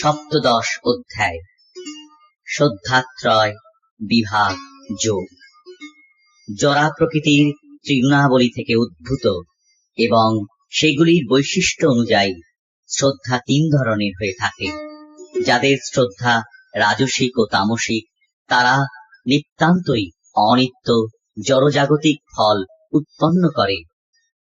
সপ্তদশ অধ্যায়, শ্রদ্ধাত্রয়, বিভাগ, যোগ। জরা প্রকৃতির ত্রিগুণাবলী থেকে উদ্ভূত এবং সেগুলির বৈশিষ্ট্য অনুযায়ী শ্রদ্ধা তিন ধরনের হয়ে থাকে, যাদের শ্রদ্ধা রাজসিক ও তামসিক, তারা নিতান্তই অনিত্য, জড়জাগতিক ফল উৎপন্ন করে।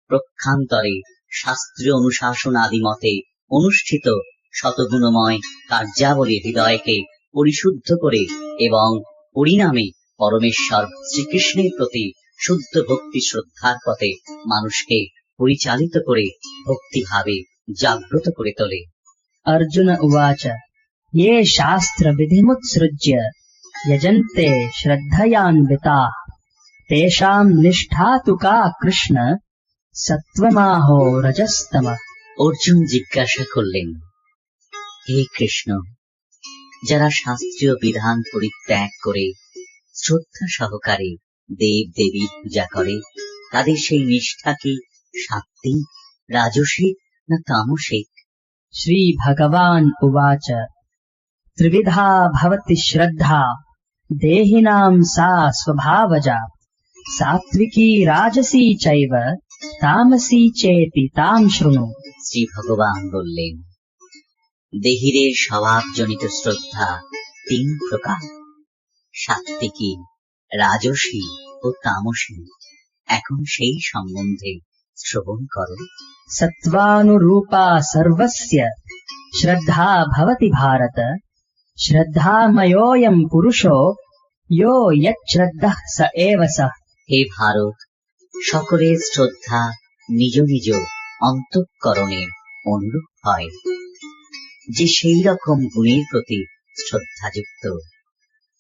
প্রক্ষান্তরে শাস্ত্রীয় অনুশাসন আদি মতে অনুষ্ঠিত শতগুণময় কার্যাবলী হৃদয়কে পরিশুদ্ধ করে এবং পরিণামে পরমেশ্বর শ্রীকৃষ্ণের প্রতি শুদ্ধ ভক্তি শ্রদ্ধার পথে মানুষকে পরিচালিত করে ভক্তিভাবে জাগ্রত করে তোলে अर्जुन उवाच ये शास्त्रविधिमुत्सृज्य यजन्ते श्रद्धयान्विताः तेषाम् निष्ठा तु का कृष्ण सत्त्वमाहो रजस्तमः অর্জুন জিজ্ঞাসা করলেন, হে কৃষ্ণ, যারা শাস্ত্রীয় বিধান পরিত্যাগ করে শ্রদ্ধা সহকারে দেব দেবীর পূজা করে, তাদের সেই নিষ্ঠা কি সাত্বিক রাজসিক না তামসিক? শ্রী ভগবান উবাচ, ত্রিবিধা ভবতি শ্রদ্ধা, দেহিনাম সা স্বভাবজা সাত্বিকী রাজসী চৈব, তামসী চেতি, তাম শৃণু। শ্রী ভগবান বললেন দেহিরের স্বভাবজনিত শ্রদ্ধা তিন প্রকার। সাত্ত্বিকী রাজসী ও তামসী এখন সেই সম্বন্ধে শ্রবণ করো। সত্ত্বানুরূপা সর্বস্য শ্রদ্ধা ভবতি ভারত শ্রদ্ধাময়োয়ম পুরুষো ইয়ো ইয়চ্ছ্রদ্ধা স এব স। হে ভারত সকলের শ্রদ্ধা নিজ নিজ অন্তঃকরণের অনুরূপ হয় যে সেই রকম গুণের প্রতি শ্রদ্ধাযুক্ত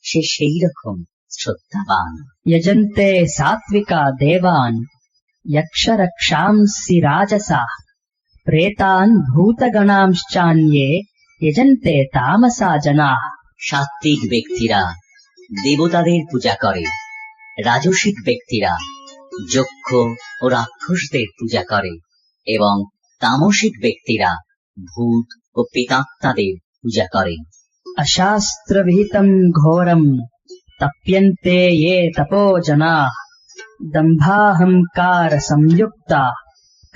সে সেই রকম শ্রদ্ধাবান यजन्ते सात्विका देवान् यक्षरक्षांसि राजसाः प्रेतान् भूतगणांश्चान्ये यजन्ते तामसा जनाः সাত্বিক ব্যক্তিরা দেবতাদের পূজা করে রাজসিক ব্যক্তিরা যক্ষ ও রাক্ষসদের পূজা করে এবং তামসিক ব্যক্তিরা ভূত ও পিতাত্মাদের পূজা করে अशास्त्रविहितम् घोरम् तप्यन्ते ये तपो जनाः दम्भाहङ्कारसंयुक्ता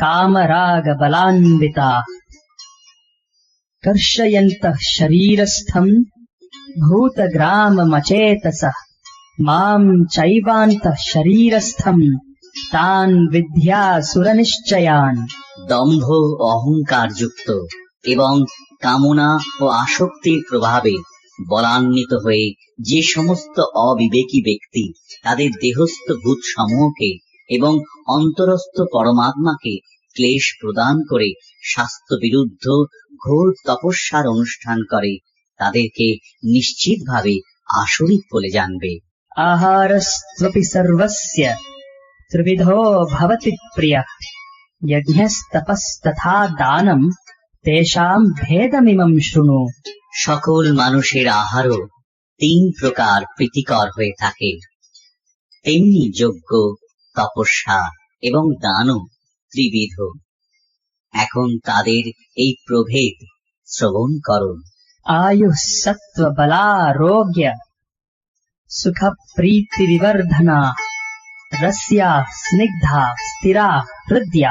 कामरागबलान्विताः कर्षयन्तः शरीरस्थम् भूतग्राममचेतसः माम् चैवान्तः शरीरस्थम् তান বিদ্যা সুরনিশ্চয়ান। দম্ভ অহংকার যুক্ত এবং কামনা ও আসক্তির প্রভাবে বলান্বিত হয়ে যে সমস্ত অবিবেকী ব্যক্তি তাদের দেহস্থ ভূত সমূহকে এবং অন্তরস্থ পরমাত্মাকে ক্লেশ প্রদান করে স্বাস্থ্য বিরুদ্ধ ঘোর তপস্যার অনুষ্ঠান করে তাদেরকে নিশ্চিতভাবে আসরিক বলে জানবে। আহারস্ত্রপি সর্বস্য। त्रिविधो भवति प्रियः यज्ञस्तपस्तथा दानम् तेषाम् भेदमिमम् शृणु সকল মানুষের আহারও তিন প্রকার প্রীতিকর হয়ে থাকে তেমনি যজ্ঞ তপস্যা এবং দানও ত্রিবিধ এখন তাদের এই প্রভেদ শ্রবণ করো आयुः सत्त्वबलारोग्य ರಸ್ಯಾ ಸ್ನಿಗ್ಧ ಸ್ಥಿರ ಹೃದಯ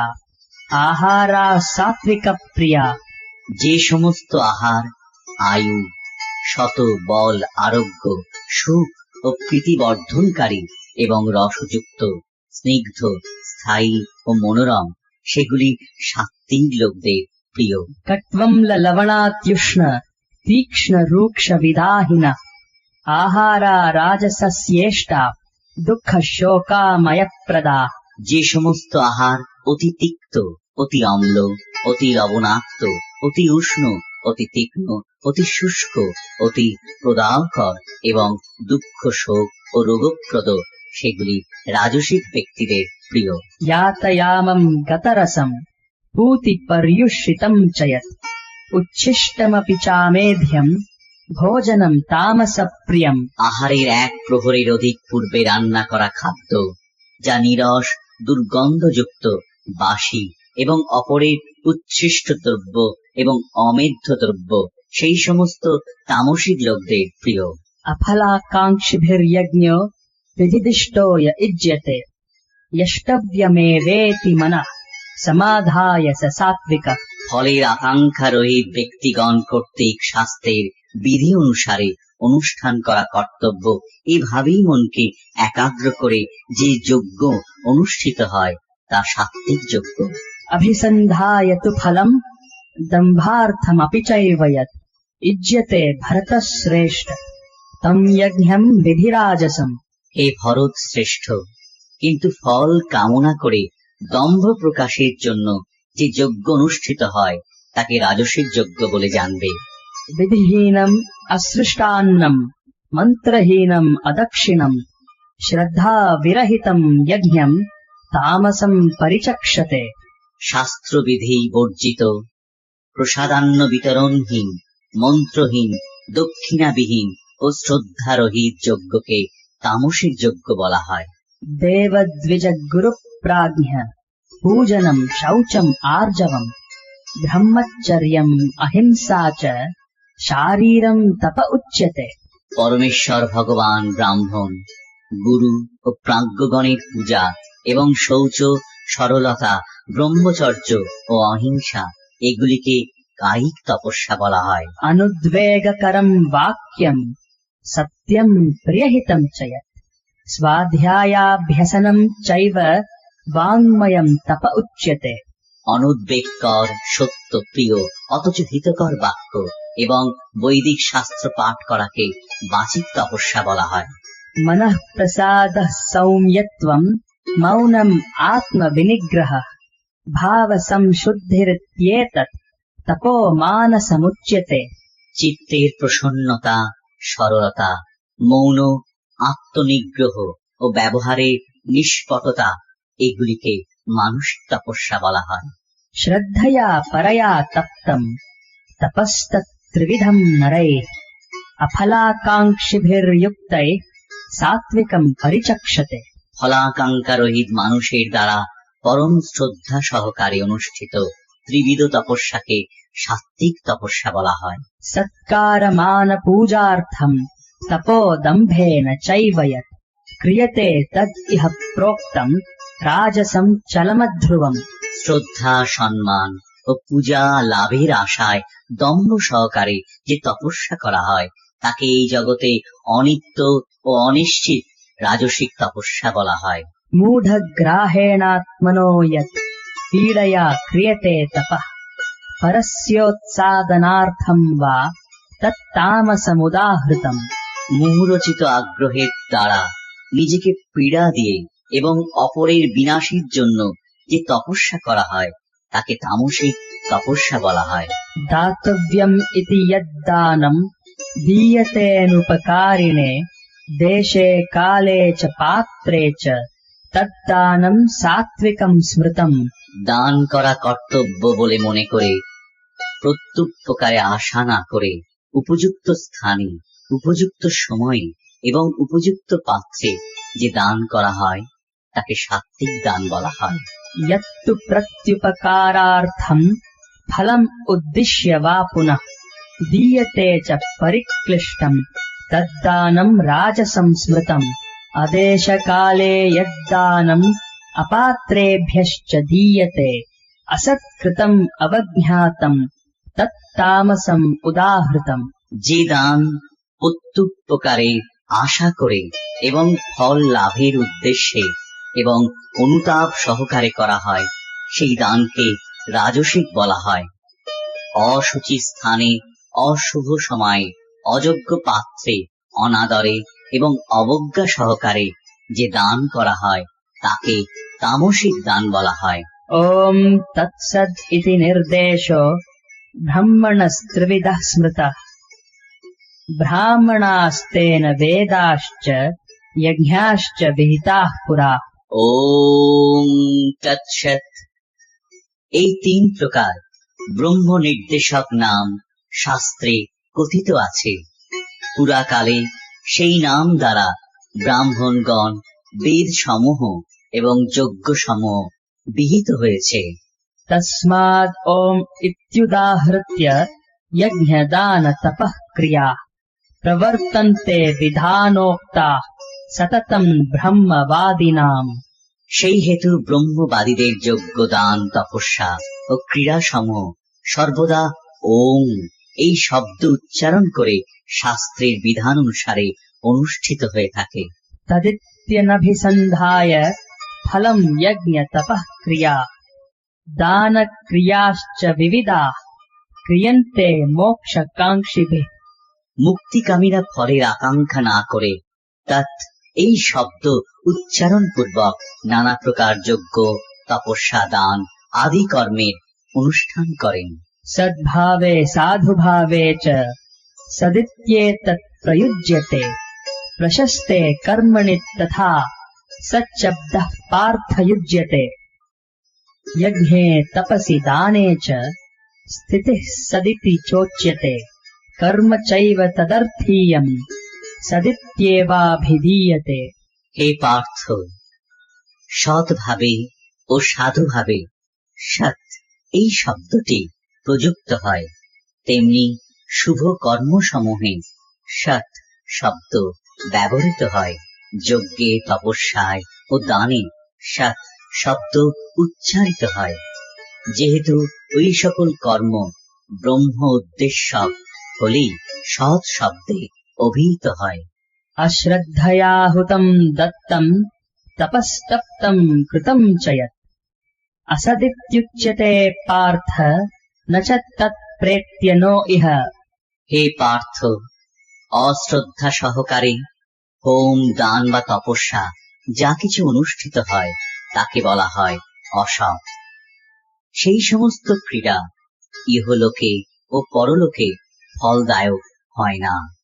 ಆಹಾರ ಸಾತ್ವಿಕ প্রিয়া যে সমস্ত আহার আয়ু শত বল আরোগ্য সুখ ও প্রীতিবর্ধনকারী এবং রসযুক্ত স্নিগ্ধ স্থায়ী ও মনোরম সেগুলি সাত্ত্বিক লোকদের প্রিয়। কট্বম লবণাত্યુষ্ণ তীক্ষ্ণ রুক্ষ বিধাহিনা আহারা রাজস্যেষ্টা দুঃখ শোকামায়াপ্রদা যে সমস্ত আহার অতি তিক্ত অতি অম্ল অতি লবণাক্ত অতি উষ্ণ অতি তীক্ষ্ণ অতি শুষ্ক অতি প্রদাহকর এবং দুঃখ শোক ও রোগপ্রদ সেগুলি রাজসিক ব্যক্তিদের প্রিয়। ইয়াতয়ামম গতরসম ভূতি পর্যুষিতম চয়ত উচ্ছিষ্টমপি চামেধ্যম ভোজনম তামস প্রিয়ম আহারের এক প্রহরের অধিক পূর্বে রান্না করা খাদ্য যা নিরস দুর্গন্ধযুক্ত বাসি এবং অপরের উচ্ছিষ্ট দ্রব্য এবং অমেধ্য দ্রব্য সেই সমস্ত তামসিক লোকদের প্রিয়। আফলাকাঙ্ক্ষিভির্যজ্ঞ বিধিদিষ্টয় ইজ্যতে ইষ্টব্যমেবেতি মনা সমাধায় সাত্বিক ফলের আকাঙ্ক্ষা রহিত ব্যক্তিগণ কর্তৃক স্বাস্থ্যের বিধি অনুসারে অনুষ্ঠান করা কর্তব্য। এভাবেই মনকে একাগ্র করে যে যজ্ঞ অনুষ্ঠিত হয় তা সাত্বিক যজ্ঞ। অভিসন্ধায়ত ফলম দম্ভার্থম অপি ইজ্যতে ভরত শ্রেষ্ঠ তম যজ্ঞম বিধিরাজসম হে ভরত শ্রেষ্ঠ কিন্তু ফল কামনা করে দম্ভ প্রকাশের জন্য যে যজ্ঞ অনুষ্ঠিত হয় তাকে রাজসিক যজ্ঞ বলে জানবে। विधिहीनम् असृष्टान्नम् मन्त्रहीनम् अदक्षिणम् श्रद्धाविरहितम् यज्ञम् तामसम् परिचक्षते শাস্ত্রবিধি বর্জিত প্রসাদান্ন বিতরণহীন মন্ত্রহীন দক্ষিণাবিহীন ও শ্রদ্ধারহিত যজ্ঞকে তামসিক যজ্ঞ বলা হয় देवद्विजगुरुप्राज्ञ पूजनम् शौचम् आर्जवम् ब्रह्मचर्यम् अहिंसा च শারীরম তপ উচ্চতে। পরমেশ্বর ভগবান ব্রাহ্মণ গুরু ও প্রাজ্ঞগণের পূজা এবং শৌচ সরলতা ব্রহ্মচর্য ও অহিংসা এগুলিকে কায়িক তপস্যা বলা হয়। অনুদ্বেগকরম বাক্যম সত্যম প্রিয়হিতম চয়ত স্বাধ্যায়াভ্যসনম চৈব বাংময়ম তপ উচ্যতে। অনুদ্বেগকর সত্য প্রিয় অথচ হিতকর বাক্য। এবং বৈদিক শাস্ত্র পাঠ করাকে বাচিক তপস্যা বলা হয়। মন প্রসাদ সৌম্যত্ব মৌনম আত্মবিনিগ্রহ ভাব সংশুদ্ধিরিত্যেত তপো মান সমুচ্যতে চিত্তের প্রসন্নতা সরলতা মৌন আত্মনিগ্রহ ও ব্যবহারে নিষ্পটতা এগুলিকে মানুষ তপস্যা বলা হয়। শ্রদ্ধয়া পরয়া তপ্তম তপস্ত ত্রিবিধম త్రివిధం నరై అఫలాకాంక్షిభిర్యుక్తై సాత్వికం పరిచక్షతే ফলাকাঙ্ক্ষারহিত মানুষের দ্বারা পরম শ্রদ্ধা সহকারে অনুষ্ঠিত ত্রিবিধ তপস্যাকে সাত্বিক তপস্যা বলা হয় সৎকারমান পূজার্থম তপোদম্ভেন চৈবয়ত ক্রিয়তে তদ ইহ প্রোক্তম রাজসম চলমধ্রুবম শ্রদ্ধা সম্মান ও পূজা লাভের আশায় দম্ভ সহকারে যে তপস্যা করা হয় তাকে এই জগতে অনিত্য ও অনিশ্চিত রাজসিক তপস্যা বলা হয়। মূঢ়গ্রাহেণাত্মনো পীড়য়া ক্রিয়তে তপ। পরস্যোৎসাদনার্থম বা তত্তামসমুদাহৃতম মুহুরচিত আগ্রহের দ্বারা নিজেকে পীড়া দিয়ে এবং অপরের বিনাশের জন্য যে তপস্যা করা হয় তাকে তামসিক তপস্যা বলা হয়। দাতব্যম ইতি দানম দীয়তেনুপকারিণে দেশে কালে চ পাত্রে চ তদ্দানম সাত্বিকম স্মৃতম। দান করা কর্তব্য বলে মনে করে প্রত্যুপকারে আশা না করে উপযুক্ত স্থানে উপযুক্ত সময়ে এবং উপযুক্ত পাত্রে যে দান করা হয় তাকে সাত্বিক দান বলা হয়। यत्तु प्रत्युपकारार्थम् फलम् उद्दिश्य वा पुनः दीयते च परिक्लिष्टम् तद्दानम् राजसं स्मृतम् अदेशकाले यद्दानम् अपात्रेभ्यश्च दीयते असत्कृतम् अवज्ञातम् तत्तामसम् उदाहृतम् যে দান প্রত্যুপকারে আশা করে এবং ফল লাভের উদ্দেশ্যে এবং অনুতাপ সহকারে করা হয় সেই দানকে রাজসিক বলা হয় অসুচি স্থানে অশুভ সময়ে অযোগ্য পাত্রে অনাদরে এবং অবজ্ঞা সহকারে যে দান করা হয় তাকে তামসিক দান বলা হয় ॐ तत्सद् इति निर्देशो ब्रह्मणस्त्रिविधः स्मृतः ब्राह्मणास्तेन वेदाश्च यज्ञाश्च विहिताः पुरा ওম তৎসৎ। এই তিন প্রকার ব্রহ্ম নির্দেশক নাম শাস্ত্রে কথিত আছে। পুরাকালে সেই নাম দ্বারা ব্রাহ্মণগণ বেদ সমূহ এবং যজ্ঞ সমূহ বিহিত হয়েছে। তসমাদ ওম ইত্যুদাহৃত্য যজ্ঞ দান তপঃ ক্রিয়া প্রবর্তন্তে বিধানোক্তা। সততম ব্রহ্মবাদিনাম। সেই হেতু ব্রহ্মবাদীদের যোগ্য দান তপস্যা ও ক্রীড়া সম সর্বদা ওং। এই শব্দ উচ্চারণ করে শাস্ত্রের বিধান অনুসারে অনুষ্ঠিত হয়ে থাকে। তদিত্যনভিসন্ধায় ফলম যজ্ঞ তপঃ ক্রিয়া। দান ক্রিয়াশ্চ বিবিধা। ক্রিয়ন্তে মোক্ষকাঙ্ক্ষিভি মুক্তিকামীরা ফলের আকাঙ্ক্ষা না করে তৎ এই শব্দ উচ্চারণ পূর্বক নানা প্রকার যজ্ঞ তপস্যা দান আদি কর্মের অনুষ্ঠান করেন सद्भावे साधुभावे च सदित्येतत् प्रयुज्यते प्रशस्ते कर्मणि तथा सच्शब्दः पार्थयुज्यते यज्ञे तपसि दाने च स्थितिः सदिति चोच्यते कर्म चैव तदर्थीयम् সদিত্যেবাভিধীয়তে হে পার্থ, সৎভাবে ও সাধুভাবে সৎ, এই শব্দটি প্রযুক্ত হয়। তেমনি শুভ কর্মসমূহে সৎ শব্দ ব্যবহৃত হয়। যজ্ঞে, তপস্যায় ও দানে সৎ শব্দ উচ্চারিত হয়। যেহেতু ওই সকল কর্ম ব্রহ্ম উদ্দেশ্য হলেই সৎ শব্দে অভিহিত হয়। অশ্রদ্ধয়াহুতম দত্তম, তপস্তপ্তম কৃতম চয়ত অসদিত্যুচ্যতে পার্থ, ন নো ইহ। হে পার্থ, অশ্রদ্ধা সহকারে হোম, দান বা তপস্যা যা কিছু অনুষ্ঠিত হয়, তাকে বলা হয় অসৎ। সেই সমস্ত ক্রীড়া ইহলোকে ও পরলোকে ফলদায়ক হয় না।